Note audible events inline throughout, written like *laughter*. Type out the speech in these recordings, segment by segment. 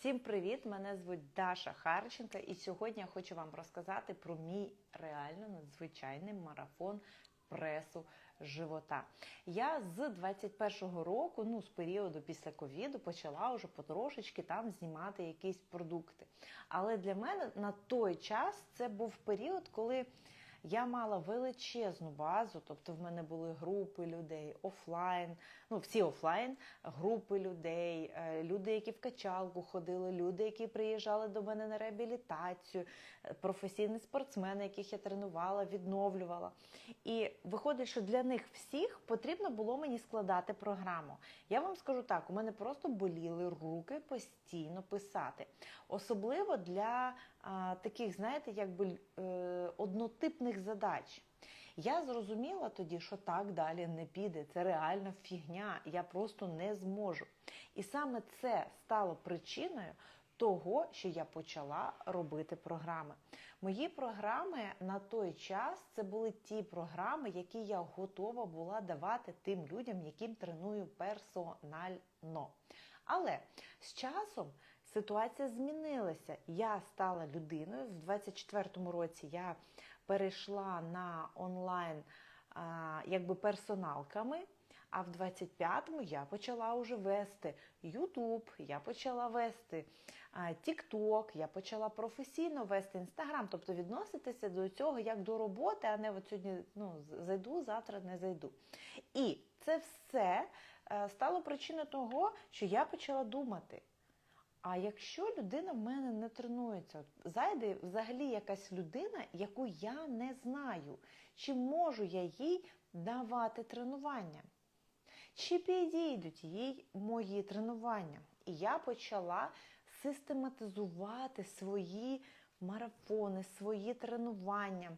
Всім привіт! Мене звуть Даша Харченка, і сьогодні я хочу вам розказати про мій реально надзвичайний марафон пресу живота. Я з 21-го року, ну з періоду після ковіду, почала вже потрошечки там знімати якісь продукти. Але для мене на той час це був період, коли я мала величезну базу, тобто в мене були групи людей офлайн, ну всі офлайн, групи людей, е, люди, які в качалку ходили, люди, які приїжджали до мене на реабілітацію, е, професійні спортсмени, яких я тренувала, відновлювала. І виходить, що для них всіх потрібно було мені складати програму. Я вам скажу так: у мене просто боліли руки постійно писати. Особливо для а, таких, знаєте, якби е, однотипних задач. Я зрозуміла тоді, що так далі не піде. Це реальна фігня. Я просто не зможу. І саме це стало причиною того, що я почала робити програми. Мої програми на той час це були ті програми, які я готова була давати тим людям, яким треную персонально. Але з часом ситуація змінилася. Я стала людиною. В 24-му році я перейшла на онлайн якби персоналками. А в 25-му я почала вже вести YouTube, я почала вести TikTok, я почала професійно вести Instagram, тобто відноситися до цього як до роботи, а не от сьогодні ну, зайду, завтра не зайду. І це все е, стало причиною того, що я почала думати. А якщо людина в мене не тренується, зайде взагалі якась людина, яку я не знаю, чи можу я їй давати тренування? Чи підійдуть їй мої тренування? І я почала систематизувати свої марафони, свої тренування.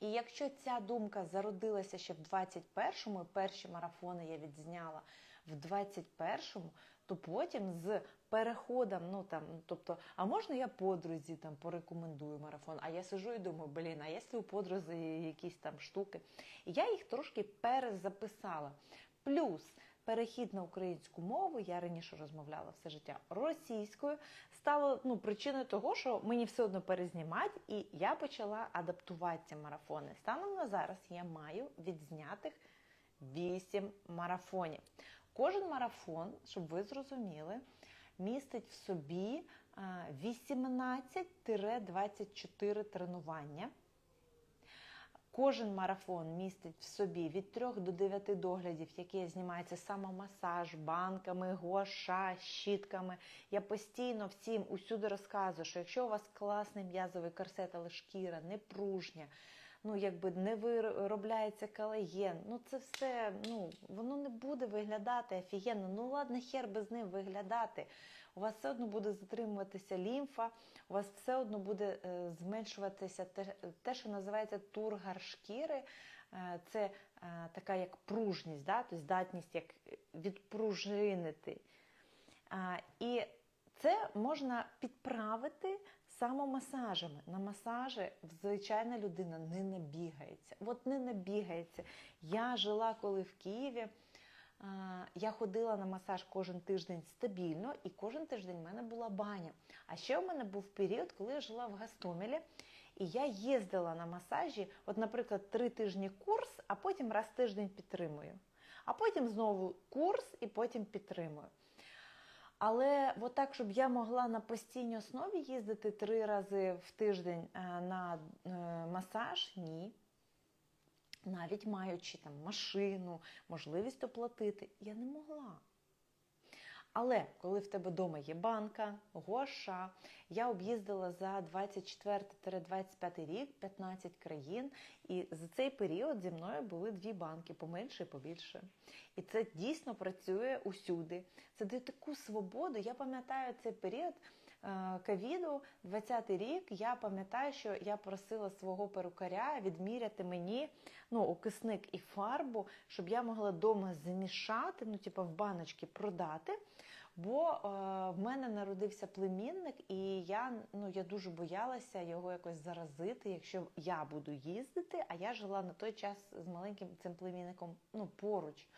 І якщо ця думка зародилася ще в 21-му, перші марафони я відзняла в 21-му, то потім з переходом, ну там, тобто, а можна я подрузі там порекомендую марафон? А я сижу і думаю, блін, а якщо у подрузі якісь там штуки? І я їх трошки перезаписала. Плюс перехід на українську мову, я раніше розмовляла все життя російською, стало ну, причиною того, що мені все одно перезнімати, і я почала адаптувати ці марафони. Станом на зараз я маю відзнятих 8 марафонів. Кожен марафон, щоб ви зрозуміли, містить в собі 18-24 тренування. Кожен марафон містить в собі від 3 до 9 доглядів, які знімаються самомасаж, банками, гуаша, щітками. Я постійно всім усюди розказую, що якщо у вас класний м'язовий корсет, але шкіра не пружня, ну якби не виробляється колаген, ну це все ну воно не буде виглядати офігенно. Ну ладно, хер без ним виглядати. У вас все одно буде затримуватися лімфа, у вас все одно буде е, зменшуватися те, те, що називається тургар шкіри. Е, це е, така як пружність, да? тобто здатність як відпружинити. І це можна підправити самомасажами. На масажі звичайна людина не набігається. От не набігається. Я жила коли в Києві. Я ходила на масаж кожен тиждень стабільно, і кожен тиждень в мене була баня. А ще у мене був період, коли я жила в Гастомелі, і я їздила на масажі, от, наприклад, три тижні курс, а потім раз в тиждень підтримую. А потім знову курс і потім підтримую. Але от так, щоб я могла на постійній основі їздити три рази в тиждень е, на е, масаж, ні навіть маючи там машину, можливість оплатити, я не могла. Але коли в тебе вдома є банка, гоша, я об'їздила за 24-25 рік 15 країн, і за цей період зі мною були дві банки, поменше і побільше. І це дійсно працює усюди. Це дає таку свободу. Я пам'ятаю цей період. Е, ковіду, 20-й рік, я пам'ятаю, що я просила свого перукаря відміряти мені ну, окисник і фарбу, щоб я могла вдома змішати, ну, типу, в баночки продати. Бо е, в мене народився племінник, і я ну, я дуже боялася його якось заразити, якщо я буду їздити, а я жила на той час з маленьким цим племінником ну, поруч.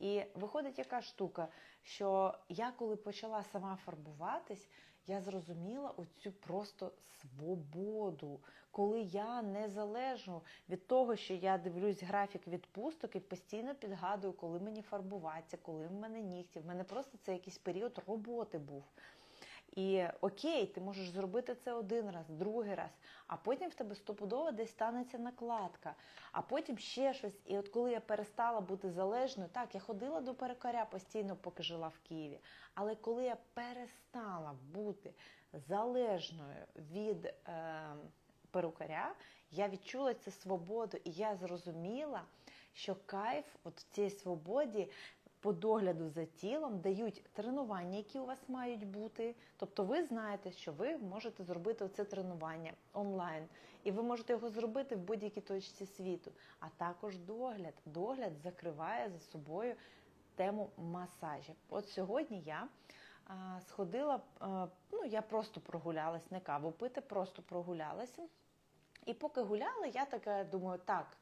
І виходить яка штука, що я коли почала сама фарбуватись, я зрозуміла оцю просто свободу, коли я не залежу від того, що я дивлюсь графік відпусток і постійно підгадую, коли мені фарбуватися, коли в мене нігті. В мене просто це якийсь період роботи був. І окей, ти можеш зробити це один раз, другий раз, а потім в тебе стопудово десь станеться накладка, а потім ще щось. І от коли я перестала бути залежною, так, я ходила до перекаря постійно, поки жила в Києві. Але коли я перестала бути залежною від е, перукаря, я відчула цю свободу, і я зрозуміла, що кайф от в цій свободі по догляду за тілом дають тренування, які у вас мають бути. Тобто ви знаєте, що ви можете зробити це тренування онлайн, і ви можете його зробити в будь-якій точці світу. А також догляд. Догляд закриває за собою тему масажів. От сьогодні я сходила, ну я просто прогулялась, не каву пити, просто прогулялася. І поки гуляла, я така думаю, так.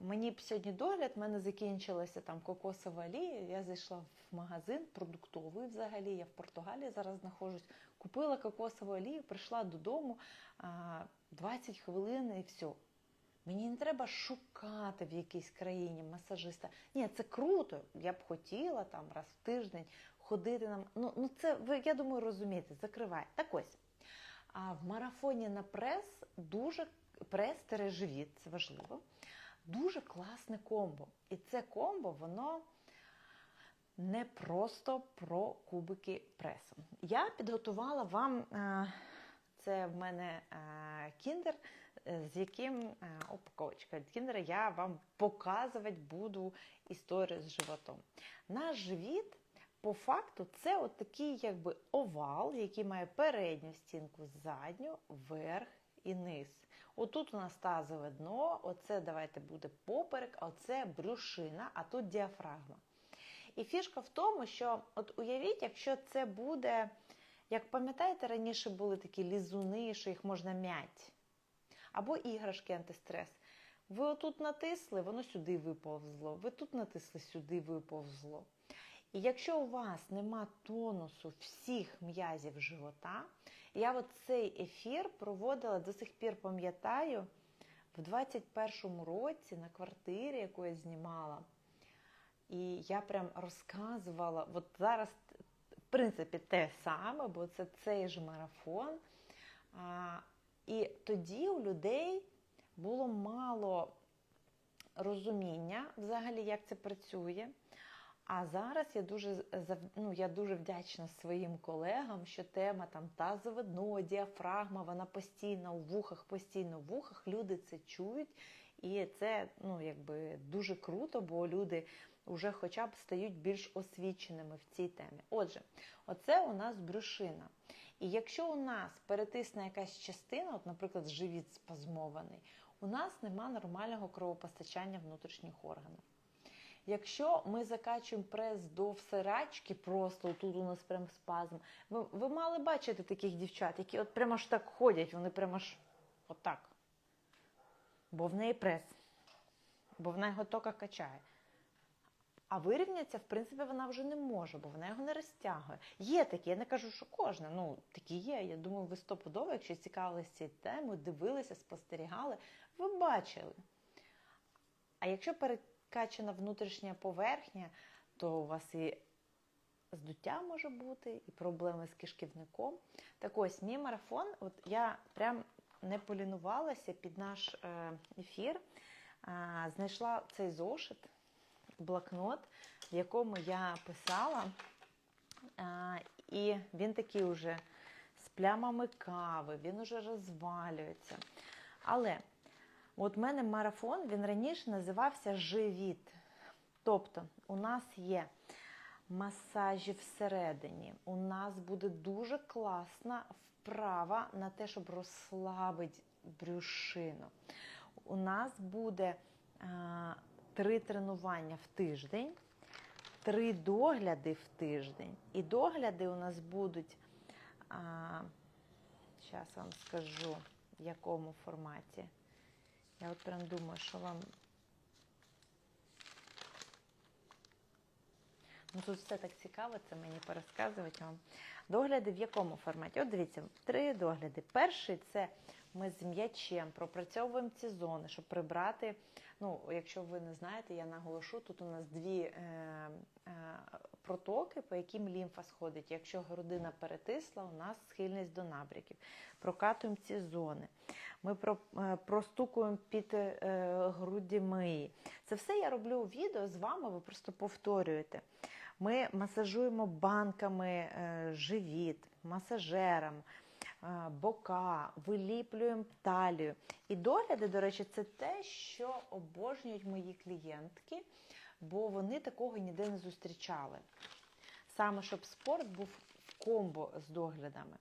Мені б сьогодні догляд, в мене закінчилася там кокосова олія. Я зайшла в магазин продуктовий взагалі. Я в Португалії зараз знаходжусь. Купила кокосову олію, прийшла додому 20 хвилин і все. Мені не треба шукати в якійсь країні масажиста. Ні, це круто. Я б хотіла там раз в тиждень ходити нам. Ну, ну це ви, я думаю, розумієте, закриває. Так ось. А в марафоні на прес дуже прес живіт, це важливо. Дуже класне комбо. І це комбо, воно не просто про кубики пресу. Я підготувала вам, це в мене кіндер, з яким упаковочка кіндера я вам показувати буду історію з животом. Наш живіт, по факту, це от такий якби овал, який має передню стінку, задню, верх і низ. Отут у нас тазове дно, оце давайте буде поперек, а оце брюшина, а тут діафрагма. І фішка в тому, що от уявіть, якщо це буде, як пам'ятаєте, раніше були такі лізуни, що їх можна м'ять, або іграшки антистрес. Ви отут натисли, воно сюди виповзло, ви тут натисли, сюди виповзло. І якщо у вас нема тонусу всіх м'язів живота, я от цей ефір проводила до сих пір, пам'ятаю, в 21-му році на квартирі, яку я знімала. І я прям розказувала, от зараз, в принципі, те саме, бо це цей ж марафон. А, І тоді у людей було мало розуміння, взагалі, як це працює. А зараз я дуже ну, я дуже вдячна своїм колегам, що тема там тазове дно, діафрагма, вона постійно у вухах, постійно в вухах. Люди це чують, і це ну, якби дуже круто, бо люди вже хоча б стають більш освіченими в цій темі. Отже, оце у нас брюшина. І якщо у нас перетисне якась частина, от, наприклад, живіт спазмований, у нас нема нормального кровопостачання внутрішніх органів. Якщо ми закачуємо прес до всирачки, просто тут у нас прям спазм. Ви, ви мали бачити таких дівчат, які от прямо ж так ходять, вони прямо ж отак. Бо в неї прес, бо вона його тока качає. А вирівнятися, в принципі, вона вже не може, бо вона його не розтягує. Є такі, я не кажу, що кожна. Ну, такі є. Я думаю, ви стопудово, якщо цікавилися цією темою, дивилися, спостерігали, ви бачили. А якщо перед качана внутрішня поверхня, то у вас і здуття може бути, і проблеми з кишківником. Так ось, мій марафон, от я прям не полінувалася під наш е, ефір, знайшла цей зошит, блокнот, в якому я писала, і він такий уже з плямами кави, він уже розвалюється. Але От в мене марафон, він раніше називався Живіт. Тобто, у нас є масажі всередині, у нас буде дуже класна вправа на те, щоб розслабити брюшину. У нас буде а, три тренування в тиждень, три догляди в тиждень. І догляди у нас будуть, зараз вам скажу, в якому форматі. Я от прям думаю, що вам Ну тут все так цікаво, це мені пересказувати вам. Догляди в якому форматі? От дивіться, три догляди. Перший це ми з м'ячем пропрацьовуємо ці зони, щоб прибрати. Ну, якщо ви не знаєте, я наголошу, тут у нас дві е, е, протоки, по яким лімфа сходить. Якщо грудина перетисла, у нас схильність до набряків. Прокатуємо ці зони. Ми про, е, простукуємо під е, грудьми. Це все я роблю у відео з вами, ви просто повторюєте. Ми масажуємо банками е, живіт, масажером, бока, виліплюємо талію. І догляди, до речі, це те, що обожнюють мої клієнтки, бо вони такого ніде не зустрічали. Саме щоб спорт був в комбо з доглядами.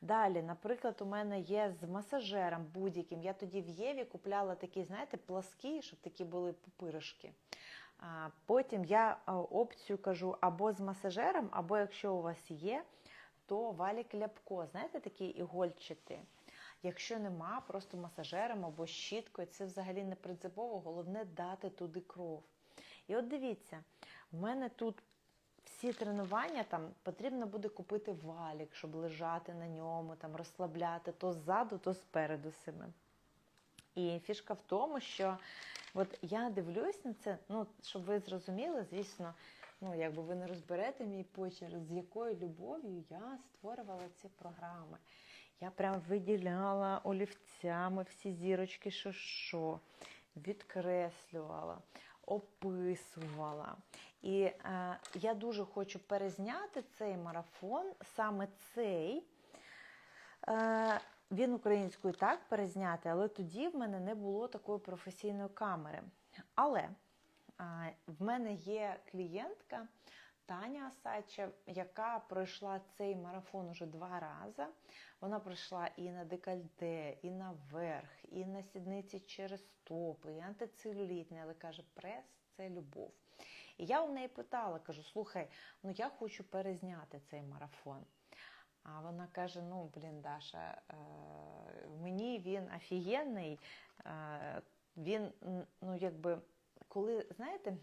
Далі, наприклад, у мене є з масажером будь-яким. Я тоді в Єві купляла такі, знаєте, пласкі, щоб такі були пупиришки. Потім я опцію кажу або з масажером, або якщо у вас є, то валік ляпко. Знаєте, такі ігольчаті. Якщо нема, просто масажером або щіткою, це взагалі не принципово, головне дати туди кров. І от дивіться, в мене тут всі тренування там потрібно буде купити валік, щоб лежати на ньому, там розслабляти то ззаду, то спереду себе. І фішка в тому, що от я дивлюсь на це, ну, щоб ви зрозуміли, звісно, ну, якби ви не розберете мій почерк, з якою любов'ю я створювала ці програми. Я прям виділяла олівцями всі зірочки, що що, відкреслювала, описувала. І е, я дуже хочу перезняти цей марафон, саме цей. Е, він українською так перезняти, але тоді в мене не було такої професійної камери. Але в мене є клієнтка Таня Асача, яка пройшла цей марафон уже два рази. Вона пройшла і на декольте, і на верх, і на сідниці через стопи, і антицелюлітний, але каже, прес це любов. І я у неї питала, кажу: слухай, ну я хочу перезняти цей марафон. А вона каже: ну, блін, Даша, е, мені він офігенний, е, він, ну, якби, коли, знаєте,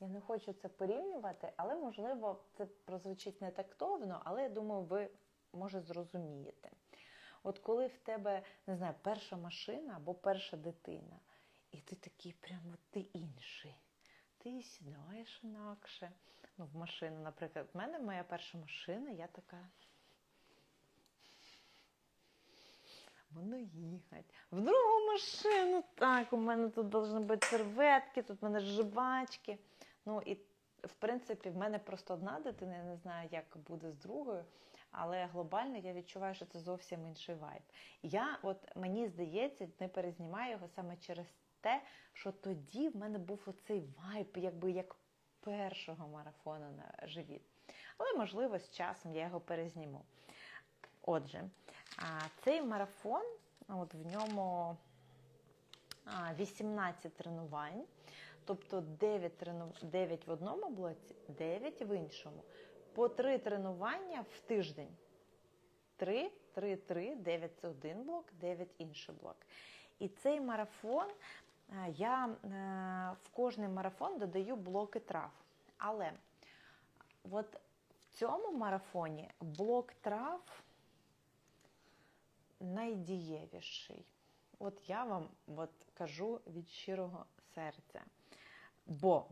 я не хочу це порівнювати, але, можливо, це прозвучить не тактовно, але я думаю, ви, може, зрозумієте. От коли в тебе, не знаю, перша машина або перша дитина, і ти такий прямо ти інший ти сідаєш інакше. Ну, в машину, наприклад, в мене моя перша машина, я така. Воно їхать. В другу машину так, у мене тут повинні бути серветки, тут в мене жвачки. Ну і в принципі в мене просто одна дитина, я не знаю, як буде з другою, але глобально я відчуваю, що це зовсім інший вайб. Я, от мені здається, не перезнімаю його саме через те, що тоді в мене був оцей вайб, якби як першого марафону на живіт. Але, можливо, з часом я його перезніму. Отже, цей марафон, от в ньому 18 тренувань, тобто 9, трену... 9 в одному блоці, 9 в іншому. По 3 тренування в тиждень. 3, 3, 3, 9 це один блок, 9 інший блок. І цей марафон Е, я е, в кожний марафон додаю блоки трав. Але от в цьому марафоні блок трав найдієвіший. От я вам от кажу від щирого серця. Бо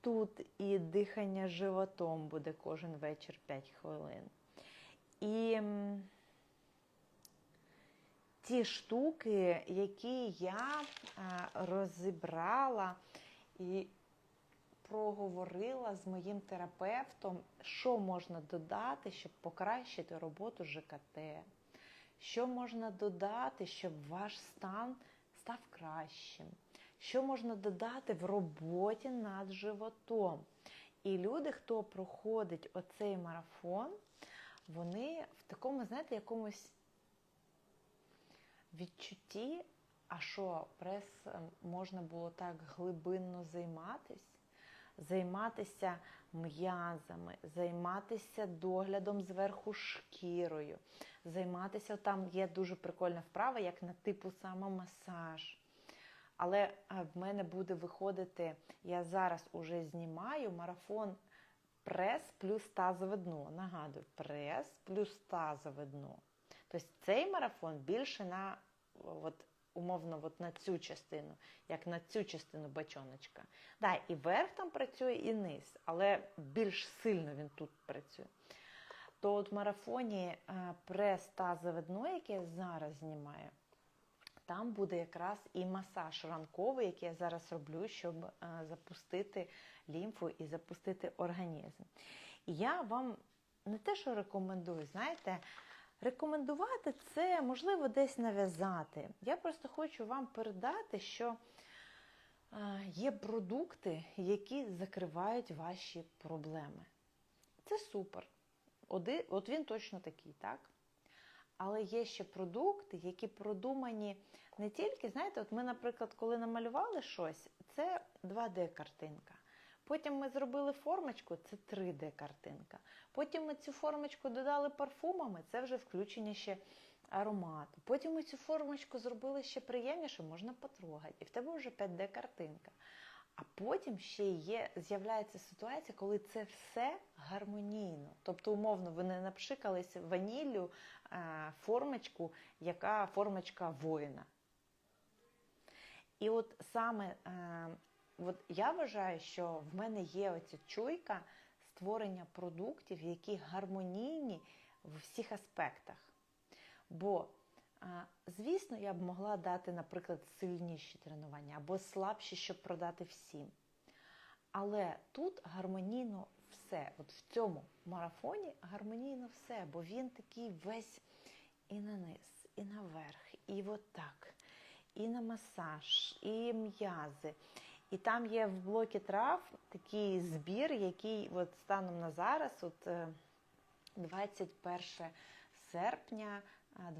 тут і дихання животом буде кожен вечір 5 хвилин. І ті штуки, які я розібрала і проговорила з моїм терапевтом, що можна додати, щоб покращити роботу ЖКТ, що можна додати, щоб ваш стан став кращим, що можна додати в роботі над животом. І люди, хто проходить оцей марафон, вони в такому, знаєте, якомусь відчутті, а що прес ем, можна було так глибинно займатися, займатися м'язами, займатися доглядом зверху шкірою, займатися там є дуже прикольна вправа, як на типу самомасаж. Але е, в мене буде виходити, я зараз уже знімаю марафон прес плюс тазове дно. Нагадую, прес плюс тазове дно. Тобто цей марафон більше на от, умовно от на цю частину, як на цю частину бачоночка. Да, і верх там працює, і низ, але більш сильно він тут працює. То от в марафоні е, прес тазове дно, яке я зараз знімаю, там буде якраз і масаж ранковий, який я зараз роблю, щоб е, запустити лімфу і запустити організм. І я вам не те, що рекомендую, знаєте, рекомендувати це можливо десь нав'язати. Я просто хочу вам передати, що е, є продукти, які закривають ваші проблеми. Це супер. От він точно такий, так? Але є ще продукти, які продумані не тільки, знаєте, от ми, наприклад, коли намалювали щось, це 2D-картинка. Потім ми зробили формочку, це 3D-картинка. Потім ми цю формочку додали парфумами, це вже включення ще аромату. Потім ми цю формочку зробили ще приємніше, можна потрогати. І в тебе вже 5D-картинка. А потім ще є, з'являється ситуація, коли це все гармонійно. Тобто, умовно, ви не напшикались ваніллю е, формочку, яка формочка воїна. І от саме е, от я вважаю, що в мене є оця чуйка створення продуктів, які гармонійні в всіх аспектах. Бо Звісно, я б могла дати, наприклад, сильніші тренування або слабші, щоб продати всім. Але тут гармонійно все. От в цьому марафоні гармонійно все, бо він такий весь і на низ, і наверх, і отак, і на масаж, і м'язи. І там є в блокі трав такий збір, який от станом на зараз, от 21 е, серпня.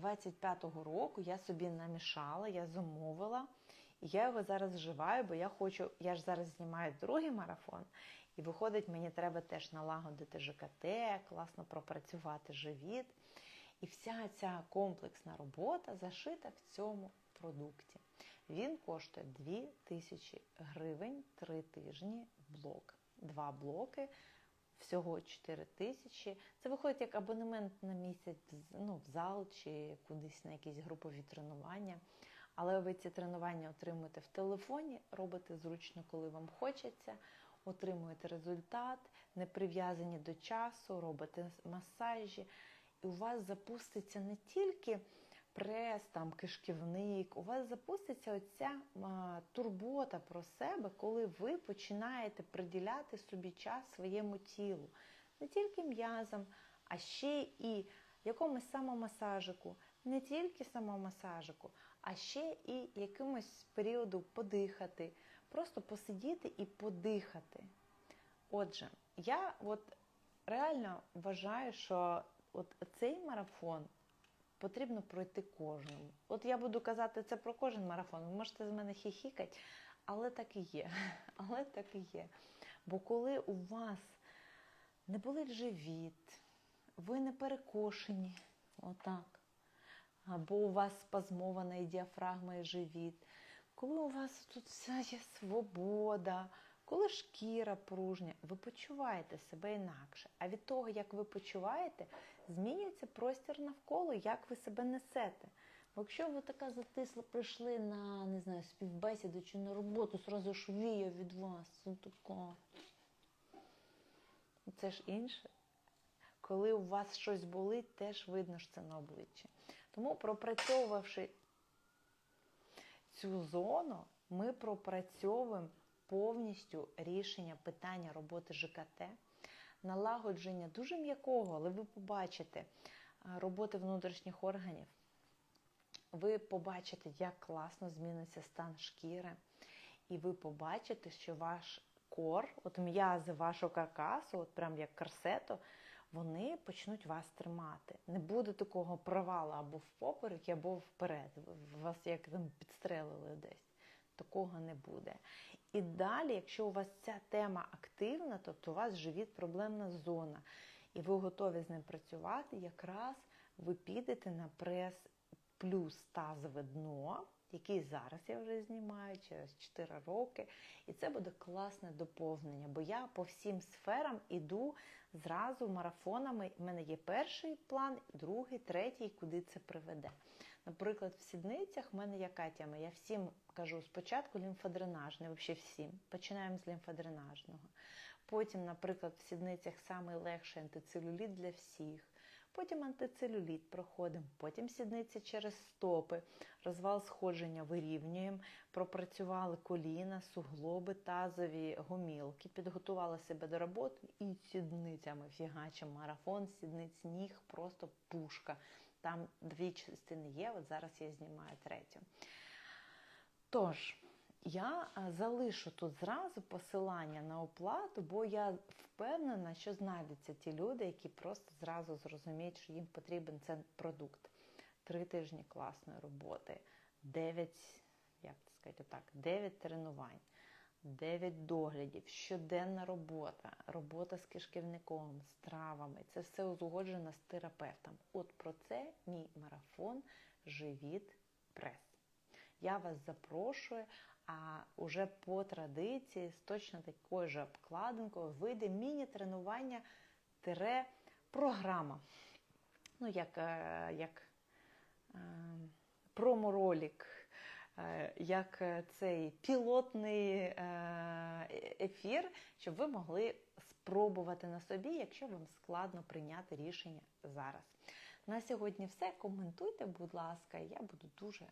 25-го року я собі намішала, я замовила, і я його зараз вживаю, бо я хочу, я ж зараз знімаю другий марафон, і виходить, мені треба теж налагодити ЖКТ, класно пропрацювати живіт. І вся ця комплексна робота зашита в цьому продукті. Він коштує 2000 гривень 3 тижні блок. Два блоки всього 4 тисячі. Це виходить як абонемент на місяць ну, в зал чи кудись на якісь групові тренування. Але ви ці тренування отримуєте в телефоні, робите зручно, коли вам хочеться, отримуєте результат, не прив'язані до часу, робите масажі, і у вас запуститься не тільки прес, там, кишківник, у вас запуститься оця турбота про себе, коли ви починаєте приділяти собі час своєму тілу. Не тільки м'язам, а ще і якомусь самомасажику, не тільки самомасажику, а ще і якимось періоду подихати, просто посидіти і подихати. Отже, я от реально вважаю, що от цей марафон потрібно пройти кожному. От я буду казати це про кожен марафон, ви можете з мене хіхікати, але так і є. *laughs* Але так і є. Бо коли у вас не болить живіт, ви не перекошені, отак, або у вас спазмована і діафрагма і живіт, коли у вас тут вся є свобода, коли шкіра пружня, ви почуваєте себе інакше. А від того, як ви почуваєте, змінюється простір навколо, як ви себе несете. Якщо ви така затисла прийшли на не знаю, співбесіду чи на роботу, зразу ж віє від вас. Це така. Це ж інше. Коли у вас щось болить, теж видно що це на обличчі. Тому, пропрацьовувавши цю зону, ми пропрацьовуємо повністю рішення питання роботи ЖКТ налагодження дуже м'якого, але ви побачите роботи внутрішніх органів. Ви побачите, як класно зміниться стан шкіри, і ви побачите, що ваш кор, от м'язи вашого каркасу, от прям як корсету, вони почнуть вас тримати. Не буде такого провалу або в поперек, або вперед. Вас як там підстрелили десь. Такого не буде. І далі, якщо у вас ця тема активна, тобто у вас живіт проблемна зона, і ви готові з ним працювати, якраз ви підете на прес плюс тазове дно, який зараз я вже знімаю через 4 роки. І це буде класне доповнення, бо я по всім сферам іду зразу марафонами. У мене є перший план, другий, третій, куди це приведе. Наприклад, в сідницях в мене яка тема? Я всім кажу спочатку лімфодренажний, взагалі всім. Починаємо з лімфодренажного. Потім, наприклад, в сідницях найлегший антицелюліт для всіх. Потім антицелюліт проходимо, потім сідниці через стопи, розвал сходження вирівнюємо, пропрацювали коліна, суглоби, тазові гомілки, підготували себе до роботи і сідницями фігачимо марафон, сідниць ніг, просто пушка. Там дві частини є, от зараз я знімаю третю. Тож, я залишу тут зразу посилання на оплату, бо я впевнена, що знайдуться ті люди, які просто зразу зрозуміють, що їм потрібен цей продукт. Три тижні класної роботи, 9, як сказати, так, 9 тренувань, 9 доглядів, щоденна робота, робота з кишківником, з травами. Це все узгоджено з терапевтом. От про це мій марафон Живіт Прес. Я вас запрошую, а уже по традиції з точно такою ж обкладинкою вийде міні-тренування тире програма. Ну, як як проморолік, як цей пілотний ефір, щоб ви могли спробувати на собі, якщо вам складно прийняти рішення зараз. На сьогодні все. Коментуйте, будь ласка, я буду дуже